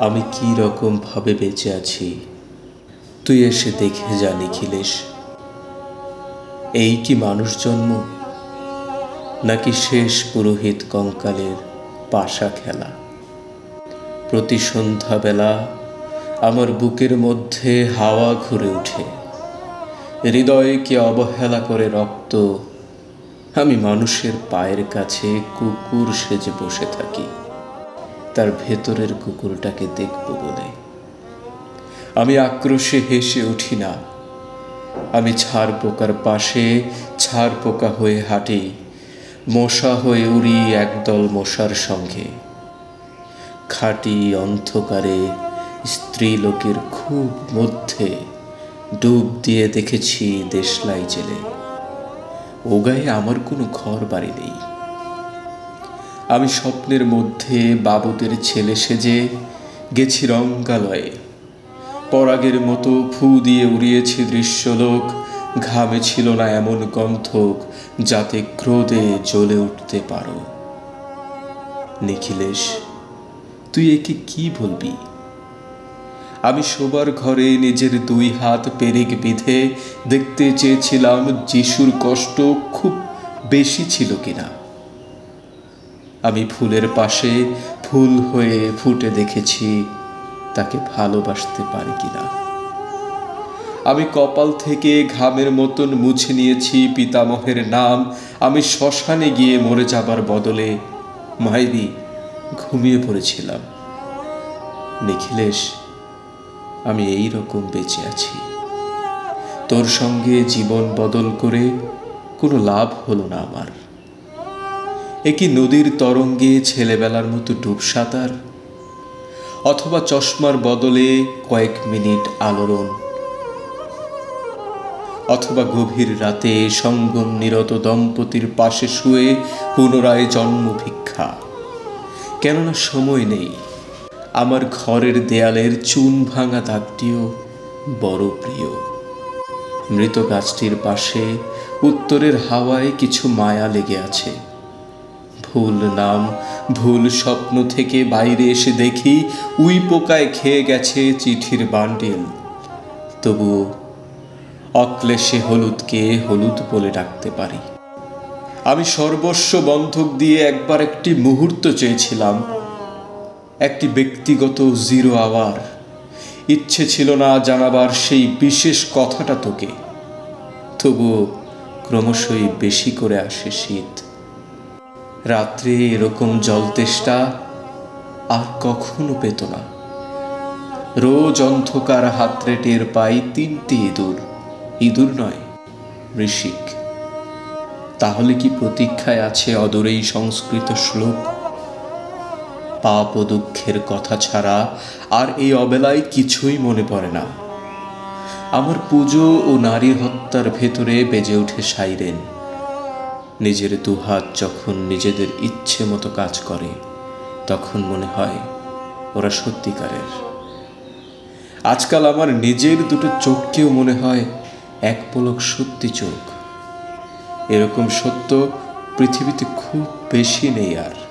আমি কি রকম ভাবে বেঁচে আছি? তুই এসে দেখে যা, নিখিলেশ। এই কি মানুষ জন্ম? নাকি শেষ পুরোহিত কঙ্কালের পাশা খেলা? প্রতি সন্ধ্যাবেলা আমার বুকের মধ্যে হাওয়া ঘুরে ওঠে। হৃদয়কে অবহেলা করে রক্ত আমি মানুষের পায়ের কাছে কুকুর সেজে বসে থাকি। তার ভেতরের কুকুরটাকে দেখব বলে। আমি আক্রোশে হেসে উঠি না। আমি ছাড় পোকার পাশে ছাড় পোকা হয়ে হাঁটি, মশা হয়ে উড়ি একদল মশার সঙ্গে। খাটি অন্ধকারে স্ত্রী লোকের খুব মধ্যে ডুব দিয়ে দেখেছি দেশলাই জেলে। ও গায়ে আমার কোনো ঘর বাড়ি নেই। আমি স্বপ্নের মধ্যে বাবুদের ছেলে সেজে গেছি রঙ্গালয়ে। পরাগের মতো ফু দিয়ে উড়িয়েছি দৃশ্যলোক, ঘামে ছিল না এমন গন্ধক যাতে ক্রোধে জ্বলে উঠতে পারো। নিখিলেশ, তুই একে কি বলবি? আমি শোবার ঘরে নিজের দুই হাত পেরেক বিধে দেখতে চেয়েছিলাম যিশুর কষ্ট খুব বেশি ছিল কিনা। আমি ফুলের পাশে ফুল হয়ে ফুটে দেখেছি তাকে ভালোবাসতে পারি কিনা। আমি কপাল থেকে ঘামের মতন মুছে নিয়েছি পিতামহের নাম। আমি শ্মশানে গিয়ে মরে যাবার বদলে মাইরি ঘুমিয়ে পড়েছিলাম। নিখিলেশ আমি এই রকম বেঁচে আছি। তোর সঙ্গে জীবন বদল করে কোনো লাভ হলো না আমার। একই নদীর তরঙ্গে ছেলেবেলার মতো ডুব সাঁতার অথবা চশমার বদলে কয়েক মিনিট আলোড়ন অথবা গভীর রাতে সঙ্গম নিরত দম্পতির পাশে শুয়ে পুনরায় জন্ম ভিক্ষা। কেননা সময় নেই আমার ঘরের দেয়ালের চুন ভাঙা দাগটিও বড় প্রিয়। মৃত গাছটির পাশে উত্তরের হাওয়ায় কিছু মায়া লেগে আছে। ভুল নাম, ভুল স্বপ্ন থেকে বাইরে এসে দেখি উই পোকায় খেয়ে গেছে চিঠির বান্ডিল। তবু অক্লেশে হলুদকে হলুদ বলে ডাকতে পারি। আমি সর্বস্ব বন্ধক দিয়ে একবার একটি মুহূর্ত চেয়েছিলাম একটি ব্যক্তিগত জিরো আওয়ার। ইচ্ছে ছিল না জানাবার সেই বিশেষ কথাটা তোকে। তবুও ক্রমশই বেশি করে আসে শীত। রাত্রে এরকম জল তেষ্টা আর কখনো পেত না। রোজ অন্ধকার হাতরে টের পাই তিনটি ইঁদুর। ইঁদুর নয়, ঋষিক। তাহলে কি প্রতীক্ষায় আছে অদূরেই সংস্কৃত শ্লোক? পাপ ও দুঃখের কথা ছাড়া আর এই অবেলায় কিছুই মনে পড়ে না। আমার পুজো ও নারী হত্যার ভেতরে বেজে ওঠে সাইরেন। নিজের দুহাত যখন নিজেদের ইচ্ছে মতো কাজ করে, তখন মনে হয় ওরা সত্যিকারের। আজকাল আমার নিজের দুটো চোখকেও মনে হয় এক পলক সত্যি চোখ। এরকম সত্য পৃথিবীতে খুব বেশি নেই আর।